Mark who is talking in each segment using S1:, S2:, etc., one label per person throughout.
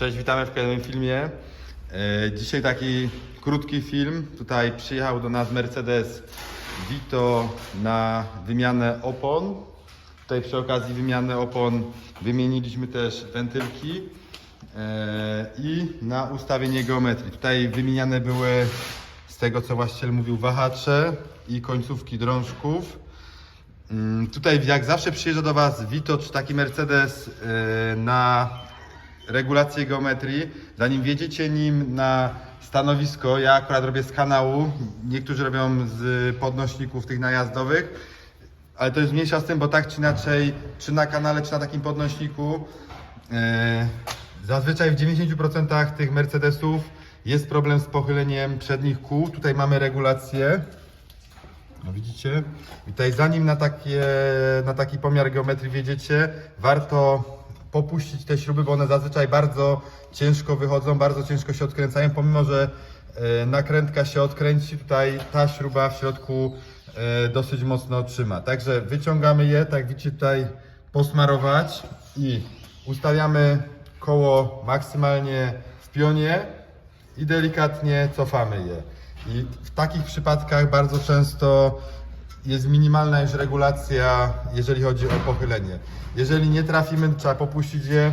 S1: Cześć, witamy w kolejnym filmie. E, Dzisiaj taki krótki film. Tutaj przyjechał do nas Mercedes Vito na wymianę opon. Tutaj przy okazji wymiany opon wymieniliśmy też wentylki e, i na ustawienie geometrii. Tutaj wymieniane były z tego co właściciel mówił wahacze i końcówki drążków. Mm, Tutaj jak zawsze przyjeżdża do Was Vito czy taki Mercedes e, na regulację geometrii, zanim wjedziecie nim na stanowisko, ja akurat robię z kanału, niektórzy robią z podnośników tych najazdowych, ale to jest mniejsza z tym, bo tak czy inaczej, czy na kanale, czy na takim podnośniku, e, zazwyczaj w 90% tych Mercedesów jest problem z pochyleniem przednich kół. Tutaj mamy regulację. No widzicie? I tutaj zanim na, takie, na taki pomiar geometrii wjedziecie, warto popuścić te śruby, bo one zazwyczaj bardzo ciężko wychodzą, bardzo ciężko się odkręcają, pomimo że e, nakrętka się odkręci, tutaj ta śruba w środku e, dosyć mocno trzyma. Także wyciągamy je, tak widzicie tutaj posmarować i ustawiamy koło maksymalnie w pionie i delikatnie cofamy je. I w takich przypadkach bardzo często jest minimalna już regulacja, jeżeli chodzi o pochylenie. Jeżeli nie trafimy, trzeba popuścić je,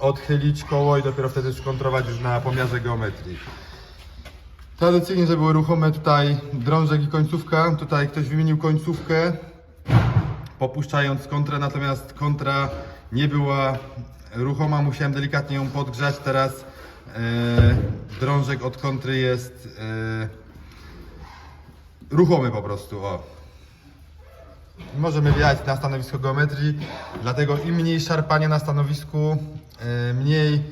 S1: odchylić koło i dopiero wtedy skontrować już na pomiarze geometrii. Tradycyjnie, żeby były ruchome tutaj drążek i końcówka. Tutaj ktoś wymienił końcówkę, popuszczając kontrę, natomiast kontra nie była ruchoma, musiałem delikatnie ją podgrzać. Teraz e, drążek od kontry jest e, ruchomy po prostu. O. Możemy wjechać na stanowisko geometrii, dlatego im mniej szarpania na stanowisku, e, mniej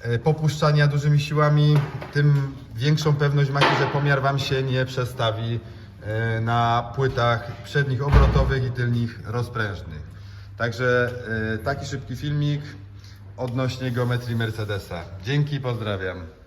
S1: e, popuszczania dużymi siłami, tym większą pewność macie, że pomiar Wam się nie przestawi e, na płytach przednich obrotowych i tylnych rozprężnych. Także taki szybki filmik odnośnie geometrii Mercedesa. Dzięki, pozdrawiam.